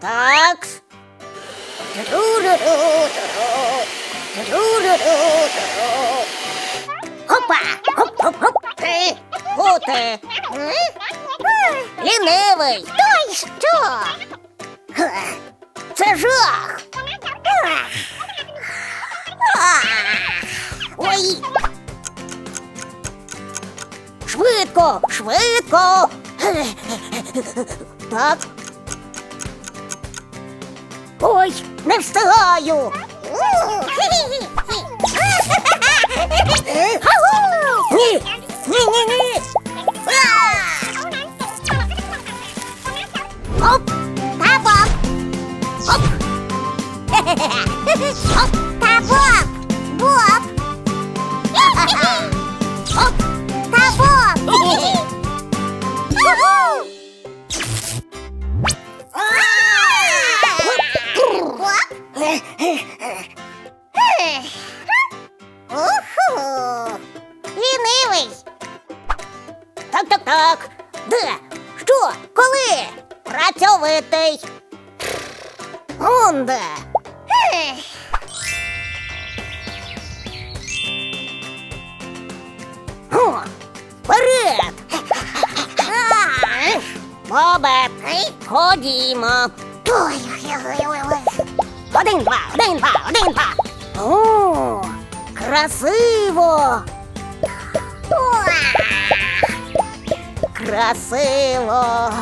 Так. Опа! Хоп-хоп-хоп! Ти! Гути! Лінивий! Той що? Це жах! Ой! Швидко, швидко. Так. Ой, не встигаю. Ні, вперед! Бобе, ходімо. Один, два, один, два, один, два. О, красиво. Красиво.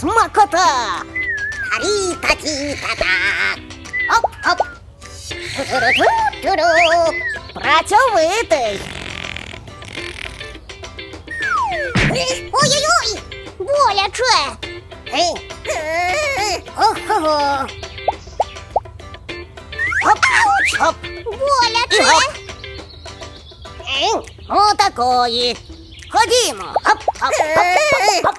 смакота! Тарі-та-ті-та-та! Оп-оп! Ту-ру-ту-ру! Працьовитий! Ой-ой-ой! Боляче! Ого! Оп! Оп! Боляче! Оп! Отакої! Ходімо! Оп, оп, оп, оп, оп,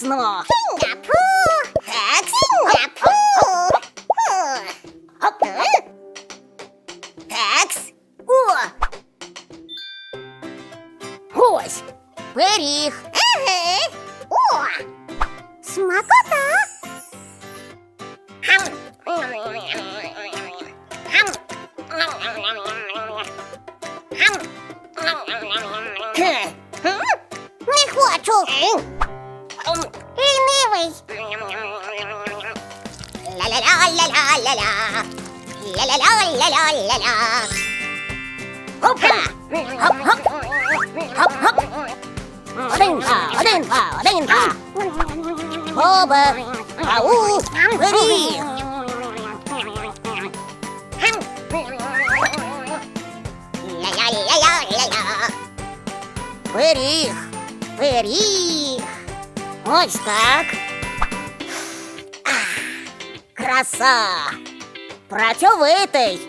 крутезно! Сінгапур! Так, Сінгапур! Оп. Такс. О! Ось, пиріг. Ага. О! Смакота! Хам. Хам. Хе. Не хочу. Лінивий. Ля-ля-ля-ля-ля-ля-ля. Ля-ля-ля-ля-ля-ля-ля. Опа! Хоп-хоп! Хоп-хоп! Один-два, один-два, один-два. Боба! Ау! Бери! Ля-ля-ля-ля-ля-ля. Пиріг, пиріг. Ось так. Краса. Працьовитий.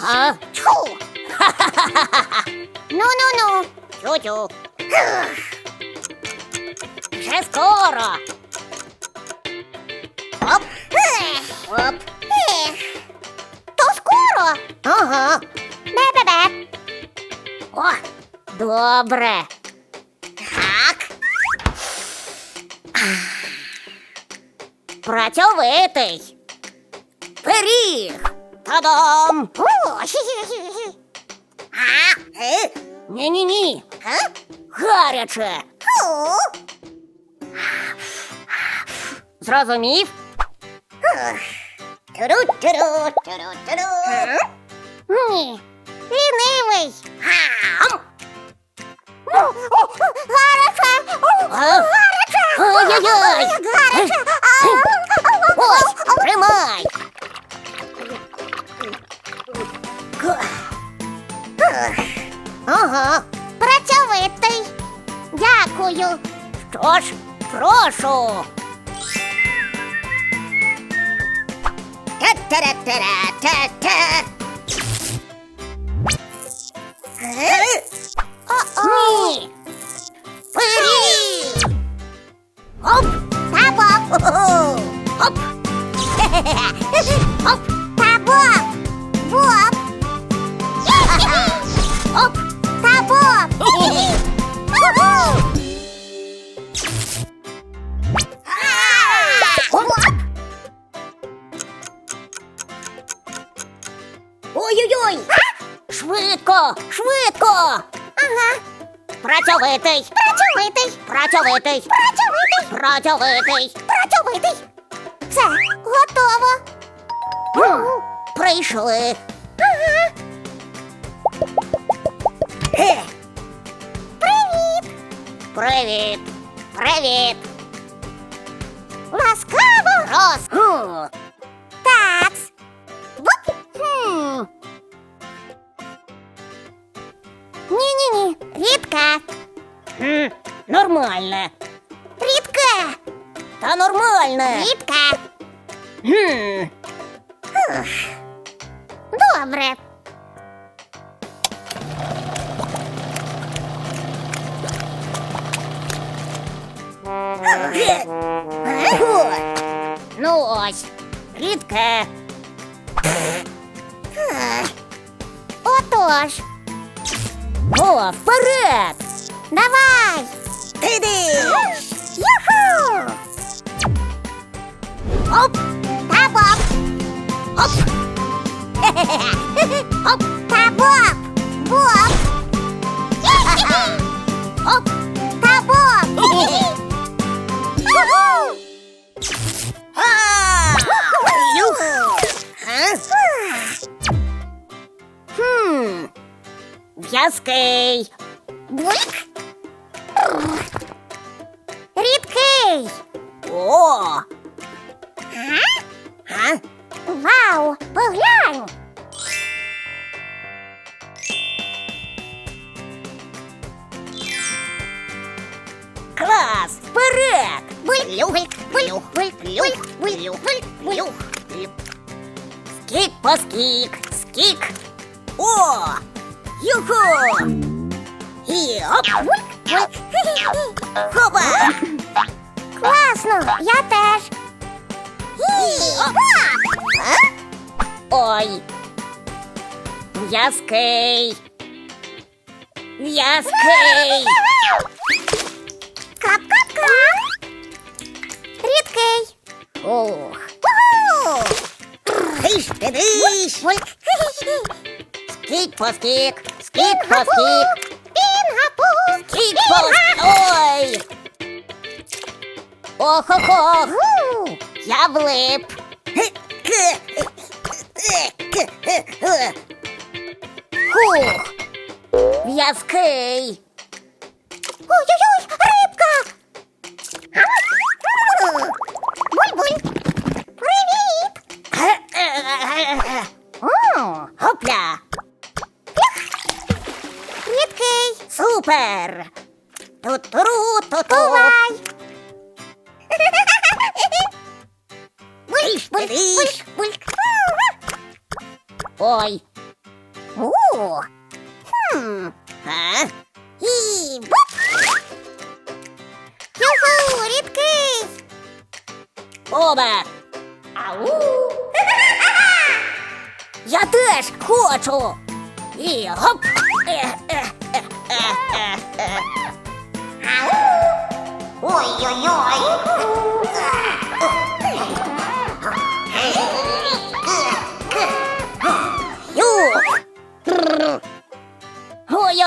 А? Ну-ну-ну. Тю-тю. Вже скоро. добре. Так. Працьовитий. Пиріг. Та-дам! О, хі-хі-хі-хі. А? Е? Ні-ні-ні. А? Гаряче. О. Зрозумів? Туру-туру, туру-туру. Ні. Що ж, прошу. Та-та-та-та-та-та. Е? Э? О-о. Ні. Ні. Оп, табо. Оп. Оп, табок. Воп. Оп, табок. Швидко! Швидко! Ага. Працьовитий! Працьовитий! Працьовитий! Працьовитий! Працьовитий! Працьовитий! Все, готово! Прийшли! Ага. Е. Привіт! Привіт! Привіт! Ласкаво! Роз! Такс! Та нормальне. Рідка. Хм. Ух. Добре. О, Ну ось, рідке. Отож. О, вперед! Давай! Іди! Оп! Та боп! Оп! Оп! Та боп! Боп! Оп! Та боп! Юху! Юх! Хм. В'язкий. Бульк. Рідкий. О. А? Вау, поглянь! Клас! Вперед! Буль, буль, буль, буль, буль, буль, буль, буль. Скік по скік, скик. О! Юху! И оп! Хопа! Классно, Я тоже. І оп! Ой. В'язкий. В'язкий. Кап-кап-кап. Рідкий. Ух. Тиш, ти диш. Скік по скік, скік по скік. Пінгапу. Скік по Ой. Ох-ох-ох. Я влип. Хух. В'язкий. Ой-ой-ой, рибка. Буль-буль. Привіт. О, Хопля. Рідкий. Супер. О. Хм. А? І буп. Юху, рідкий. Оба. Ау. Я теж хочу. І гоп. Е, е, е, е, е, е. Ой-ой-ой.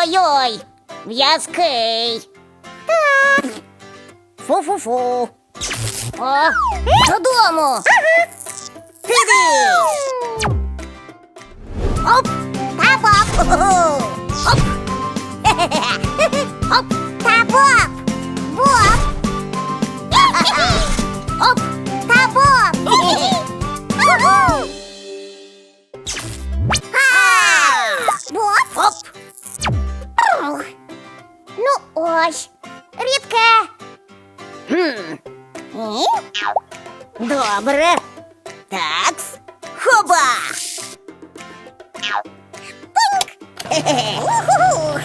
Ой-ой-ой. В'язкий. Так. Фу-фу-фу. О, додому. Піди. Оп, та боп. Оп. Оп, та боп. Боп. Оп, ось, рідке. Хм. Ні? Добре. Такс. Хоба. Уху.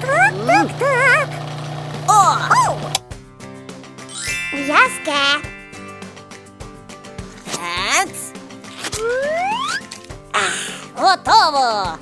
Так, так, так. О! В'язке. Такс. Готово.